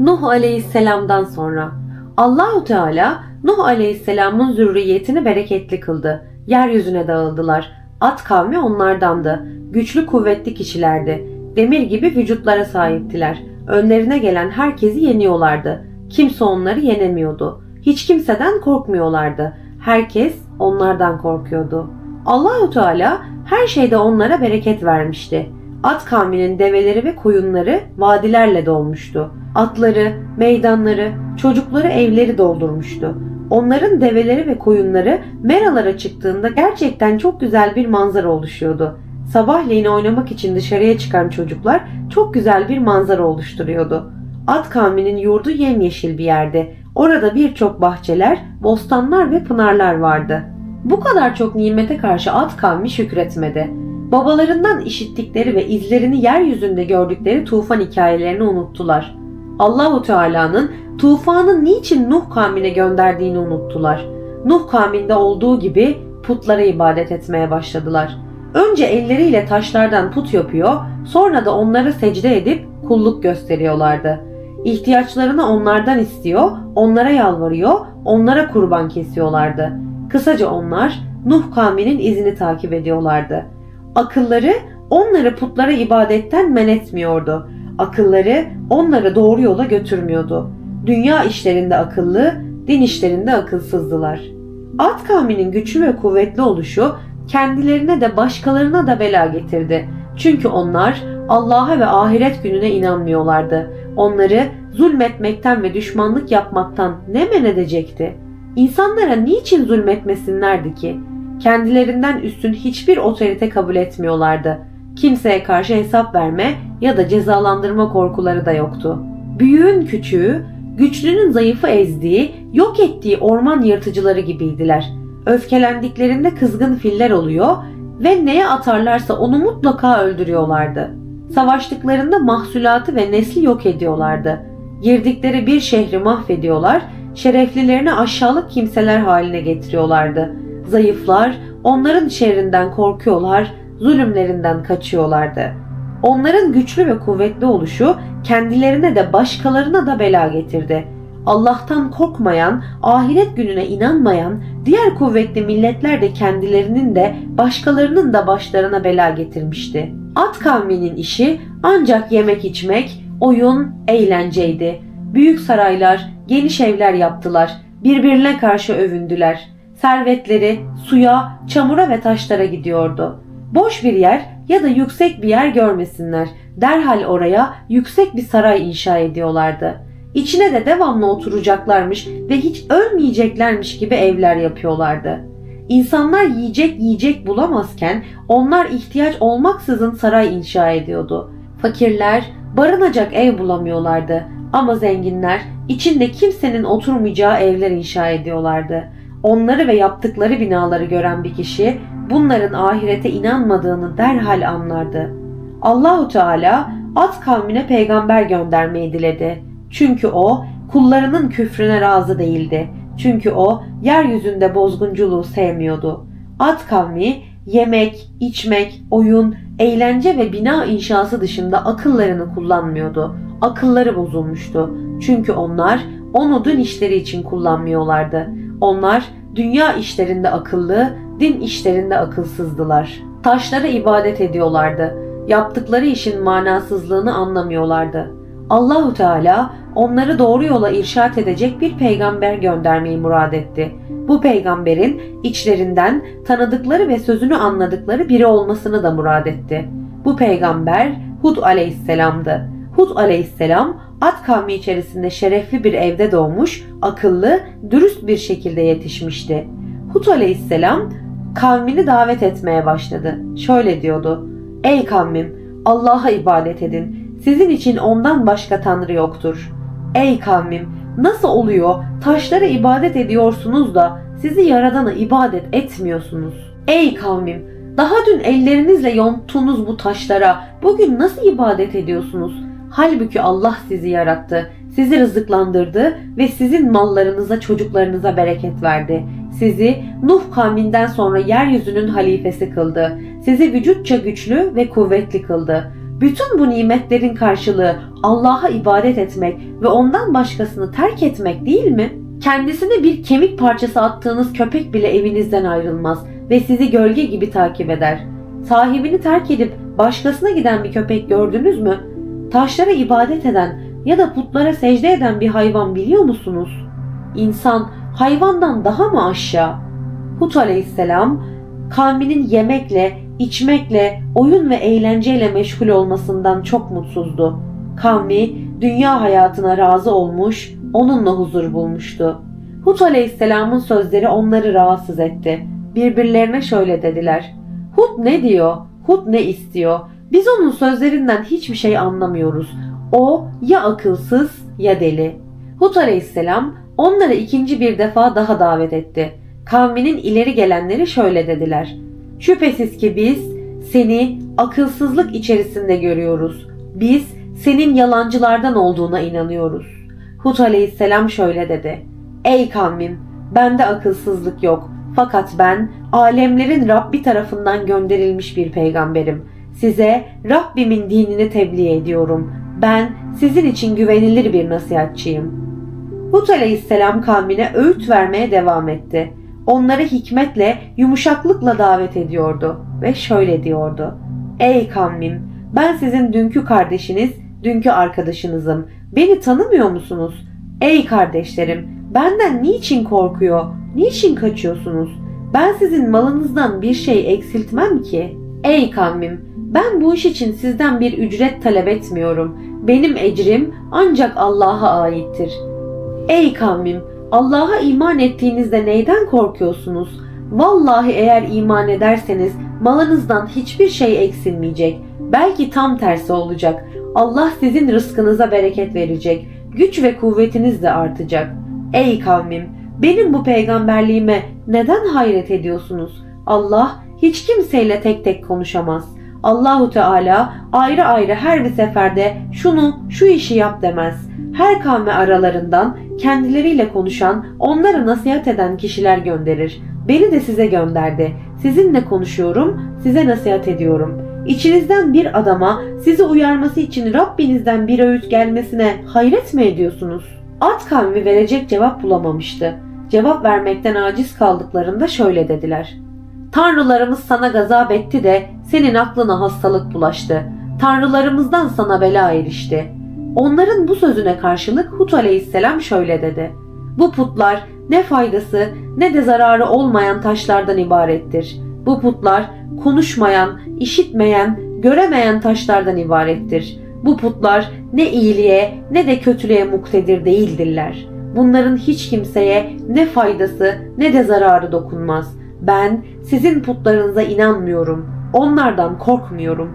Nuh Aleyhisselam'dan sonra Allahu Teala Nuh Aleyhisselam'ın zürriyetini bereketli kıldı. Yeryüzüne dağıldılar. At kavmi onlardandı. Güçlü kuvvetli kişilerdi. Demir gibi vücutlara sahiptiler. Önlerine gelen herkesi yeniyorlardı. Kimse onları yenemiyordu. Hiç kimseden korkmuyorlardı. Herkes onlardan korkuyordu. Allahu Teala her şeyde onlara bereket vermişti. At kavminin develeri ve koyunları vadilerle dolmuştu. Atları, meydanları, çocukları evleri doldurmuştu. Onların develeri ve koyunları meralara çıktığında gerçekten çok güzel bir manzara oluşuyordu. Sabahleyin oynamak için dışarıya çıkan çocuklar çok güzel bir manzara oluşturuyordu. At kavminin yurdu yemyeşil bir yerde. Orada birçok bahçeler, bostanlar ve pınarlar vardı. Bu kadar çok nimete karşı at kavmi şükretmedi. Babalarından işittikleri ve izlerini yeryüzünde gördükleri tufan hikayelerini unuttular. Allahu Teala'nın tufanı niçin Nuh kavmine gönderdiğini unuttular. Nuh kavminde olduğu gibi putlara ibadet etmeye başladılar. Önce elleriyle taşlardan put yapıyor, sonra da onlara secde edip kulluk gösteriyorlardı. İhtiyaçlarını onlardan istiyor, onlara yalvarıyor, onlara kurban kesiyorlardı. Kısaca onlar Nuh kavminin izini takip ediyorlardı. Akılları onları putlara ibadetten men etmiyordu. Akılları onları doğru yola götürmüyordu. Dünya işlerinde akıllı, din işlerinde akılsızdılar. At kavminin güçlü ve kuvvetli oluşu kendilerine de başkalarına da bela getirdi. Çünkü onlar Allah'a ve ahiret gününe inanmıyorlardı. Onları zulmetmekten ve düşmanlık yapmaktan ne men edecekti? İnsanlara niçin zulmetmesinlerdi ki? Kendilerinden üstün hiçbir otorite kabul etmiyorlardı. Kimseye karşı hesap verme ya da cezalandırma korkuları da yoktu. Büyüğün küçüğü, güçlünün zayıfı ezdiği, yok ettiği orman yırtıcıları gibiydiler. Öfkelendiklerinde kızgın filler oluyor ve neye atarlarsa onu mutlaka öldürüyorlardı. Savaştıklarında mahsulatı ve nesli yok ediyorlardı. Girdikleri bir şehri mahvediyorlar, şereflilerini aşağılık kimseler haline getiriyorlardı. Zayıflar onların şerrinden korkuyorlar, zulümlerinden kaçıyorlardı. Onların güçlü ve kuvvetli oluşu kendilerine de başkalarına da bela getirdi. Allah'tan korkmayan, ahiret gününe inanmayan diğer kuvvetli milletler de kendilerinin de başkalarının da başlarına bela getirmişti. At kavminin işi ancak yemek içmek, oyun, eğlenceydi. Büyük saraylar, geniş evler yaptılar. Birbirine karşı övündüler. Servetleri suya, çamura ve taşlara gidiyordu. Boş bir yer ya da yüksek bir yer görmesinler. Derhal oraya yüksek bir saray inşa ediyorlardı. İçine de devamlı oturacaklarmış ve hiç ölmeyeceklermiş gibi evler yapıyorlardı. İnsanlar yiyecek yiyecek bulamazken onlar ihtiyaç olmaksızın saray inşa ediyordu. Fakirler barınacak ev bulamıyorlardı ama zenginler içinde kimsenin oturmayacağı evler inşa ediyorlardı. Onları ve yaptıkları binaları gören bir kişi bunların ahirete inanmadığını derhal anlardı. Allahu Teala At kavmine peygamber göndermeyi diledi. Çünkü o kullarının küfrüne razı değildi. Çünkü o yeryüzünde bozgunculuğu sevmiyordu. At kavmi yemek, içmek, oyun, eğlence ve bina inşası dışında akıllarını kullanmıyordu. Akılları bozulmuştu. Çünkü onlar onu din işleri için kullanmıyorlardı. Onlar dünya işlerinde akıllı, din işlerinde akılsızdılar. Taşlara ibadet ediyorlardı. Yaptıkları işin manasızlığını anlamıyorlardı. Allahu Teala onları doğru yola irşat edecek bir peygamber göndermeyi murad etti. Bu peygamberin içlerinden tanıdıkları ve sözünü anladıkları biri olmasını da murad etti. Bu peygamber Hud aleyhisselamdı. Hud aleyhisselam Ad kavmi içerisinde şerefli bir evde doğmuş, akıllı, dürüst bir şekilde yetişmişti. Hud aleyhisselam kavmini davet etmeye başladı. Şöyle diyordu. Ey kavmim Allah'a ibadet edin. Sizin için ondan başka tanrı yoktur. Ey kavmim nasıl oluyor taşlara ibadet ediyorsunuz da sizi yaradana ibadet etmiyorsunuz? Ey kavmim daha dün ellerinizle yonttuğunuz bu taşlara bugün nasıl ibadet ediyorsunuz? Halbuki Allah sizi yarattı, sizi rızıklandırdı ve sizin mallarınıza, çocuklarınıza bereket verdi. Sizi Nuh kavminden sonra yeryüzünün halifesi kıldı. Sizi vücutça güçlü ve kuvvetli kıldı. Bütün bu nimetlerin karşılığı Allah'a ibadet etmek ve ondan başkasını terk etmek değil mi? Kendisine bir kemik parçası attığınız köpek bile evinizden ayrılmaz ve sizi gölge gibi takip eder. Sahibini terk edip başkasına giden bir köpek gördünüz mü? Taşlara ibadet eden ya da putlara secde eden bir hayvan biliyor musunuz? İnsan hayvandan daha mı aşağı? Hud aleyhisselam kavminin yemekle, içmekle, oyun ve eğlenceyle meşgul olmasından çok mutsuzdu. Kavmi dünya hayatına razı olmuş, onunla huzur bulmuştu. Hud aleyhisselamın sözleri onları rahatsız etti. Birbirlerine şöyle dediler. Hud ne diyor? Hud ne istiyor? Biz onun sözlerinden hiçbir şey anlamıyoruz. O ya akılsız ya deli. Hud aleyhisselam onları ikinci bir defa daha davet etti. Kavminin ileri gelenleri şöyle dediler. Şüphesiz ki biz seni akılsızlık içerisinde görüyoruz. Biz senin yalancılardan olduğuna inanıyoruz. Hud aleyhisselam şöyle dedi. Ey kavmim bende akılsızlık yok. Fakat ben alemlerin Rabbi tarafından gönderilmiş bir peygamberim. Size Rabbimin dinini tebliğ ediyorum. Ben sizin için güvenilir bir nasihatçıyım. Hud aleyhisselam kavmine öğüt vermeye devam etti. Onları hikmetle, yumuşaklıkla davet ediyordu ve şöyle diyordu. Ey kavmim, ben sizin dünkü kardeşiniz, dünkü arkadaşınızım. Beni tanımıyor musunuz? Ey kardeşlerim, benden niçin korkuyor, niçin kaçıyorsunuz? Ben sizin malınızdan bir şey eksiltmem ki. Ey kavmim, ben bu iş için sizden bir ücret talep etmiyorum. Benim ecrim ancak Allah'a aittir. Ey kavmim, Allah'a iman ettiğinizde neyden korkuyorsunuz? Vallahi eğer iman ederseniz malınızdan hiçbir şey eksilmeyecek. Belki tam tersi olacak. Allah sizin rızkınıza bereket verecek. Güç ve kuvvetiniz de artacak. Ey kavmim, benim bu peygamberliğime neden hayret ediyorsunuz? Allah hiç kimseyle tek tek konuşamaz. Allahu Teala ayrı ayrı her bir seferde şunu, şu işi yap demez. Her kavme aralarından kendileriyle konuşan, onlara nasihat eden kişiler gönderir. Beni de size gönderdi. Sizinle konuşuyorum, size nasihat ediyorum. İçinizden bir adama sizi uyarması için Rabbinizden bir öğüt gelmesine hayret mi ediyorsunuz? At kavmi verecek cevap bulamamıştı. Cevap vermekten aciz kaldıklarında şöyle dediler. Tanrılarımız sana gazap etti de senin aklına hastalık bulaştı. Tanrılarımızdan sana bela erişti. Onların bu sözüne karşılık Hud aleyhisselam şöyle dedi. Bu putlar ne faydası ne de zararı olmayan taşlardan ibarettir. Bu putlar konuşmayan, işitmeyen, göremeyen taşlardan ibarettir. Bu putlar ne iyiliğe ne de kötülüğe muktedir değildirler. Bunların hiç kimseye ne faydası ne de zararı dokunmaz. Ben sizin putlarınıza inanmıyorum. Onlardan korkmuyorum.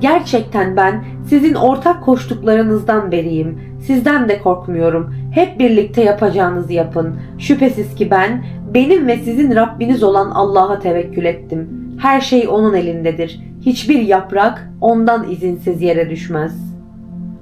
Gerçekten ben sizin ortak koştuklarınızdan beriyim. Sizden de korkmuyorum. Hep birlikte yapacağınızı yapın. Şüphesiz ki ben benim ve sizin Rabbiniz olan Allah'a tevekkül ettim. Her şey onun elindedir. Hiçbir yaprak ondan izinsiz yere düşmez.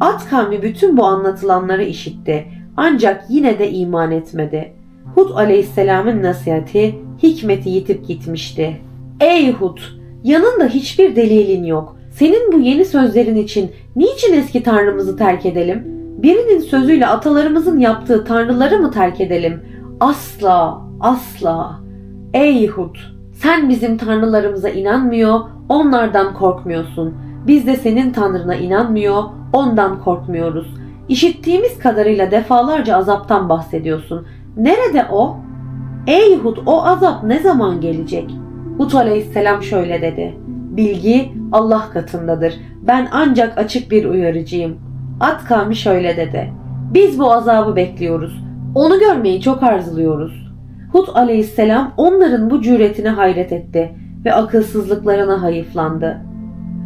At kavmi bütün bu anlatılanları işitti. Ancak yine de iman etmedi. Hud aleyhisselamın nasihati, hikmeti yitip gitmişti. Ey Hud! Yanında hiçbir delilin yok. Senin bu yeni sözlerin için niçin eski tanrımızı terk edelim? Birinin sözüyle atalarımızın yaptığı tanrıları mı terk edelim? Asla, asla. Ey Hud! Sen bizim tanrılarımıza inanmıyor, onlardan korkmuyorsun. Biz de senin tanrına inanmıyor, ondan korkmuyoruz. İşittiğimiz kadarıyla defalarca azaptan bahsediyorsun. Nerede o? Ey Hud o azap ne zaman gelecek? Hud aleyhisselam şöyle dedi. Bilgi Allah katındadır. Ben ancak açık bir uyarıcıyım. At kavmi şöyle dedi. Biz bu azabı bekliyoruz. Onu görmeyi çok arzuluyoruz. Hud aleyhisselam onların bu cüretine hayret etti ve akılsızlıklarına hayıflandı.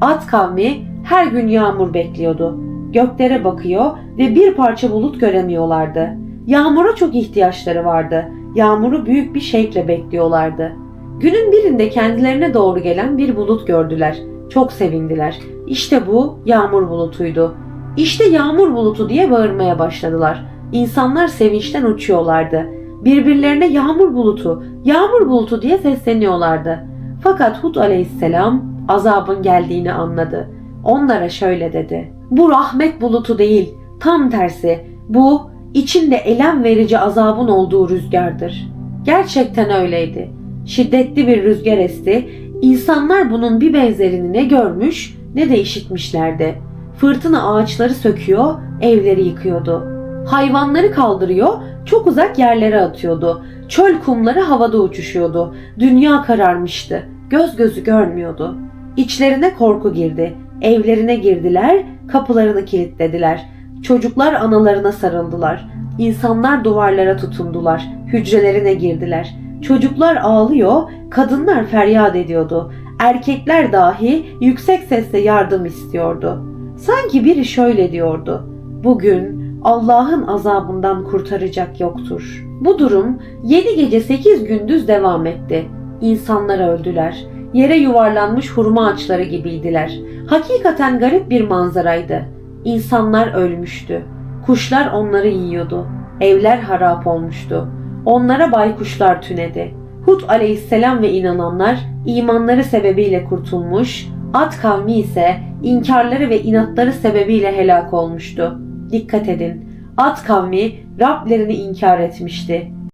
At kavmi her gün yağmur bekliyordu. Göklere bakıyor ve bir parça bulut göremiyorlardı. Yağmura çok ihtiyaçları vardı. Yağmuru büyük bir şevkle bekliyorlardı. Günün birinde kendilerine doğru gelen bir bulut gördüler. Çok sevindiler. İşte bu yağmur bulutuydu. İşte yağmur bulutu diye bağırmaya başladılar. İnsanlar sevinçten uçuyorlardı. Birbirlerine yağmur bulutu, yağmur bulutu diye sesleniyorlardı. Fakat Hud aleyhisselam azabın geldiğini anladı. Onlara şöyle dedi. Bu rahmet bulutu değil, tam tersi. Bu içinde elem verici azabın olduğu rüzgardır. Gerçekten öyleydi. Şiddetli bir rüzgar esti. İnsanlar bunun bir benzerini ne görmüş ne de işitmişlerdi. Fırtına ağaçları söküyor, evleri yıkıyordu. Hayvanları kaldırıyor, çok uzak yerlere atıyordu. Çöl kumları havada uçuşuyordu. Dünya kararmıştı. Göz gözü görmüyordu. İçlerine korku girdi. Evlerine girdiler, kapılarını kilitlediler. Çocuklar analarına sarıldılar. İnsanlar duvarlara tutundular. Hücrelerine girdiler. Çocuklar ağlıyor, kadınlar feryat ediyordu. Erkekler dahi yüksek sesle yardım istiyordu. Sanki biri şöyle diyordu. Bugün Allah'ın azabından kurtaracak yoktur. Bu durum 7 gece 8 gündüz devam etti. İnsanlar öldüler. Yere yuvarlanmış hurma ağaçları gibiydiler. Hakikaten garip bir manzaraydı. İnsanlar ölmüştü. Kuşlar onları yiyordu. Evler harap olmuştu. Onlara baykuşlar tünedi. Hud aleyhisselam ve inananlar imanları sebebiyle kurtulmuş, Ad kavmi ise inkarları ve inatları sebebiyle helak olmuştu. Dikkat edin, Ad kavmi Rablerini inkar etmişti.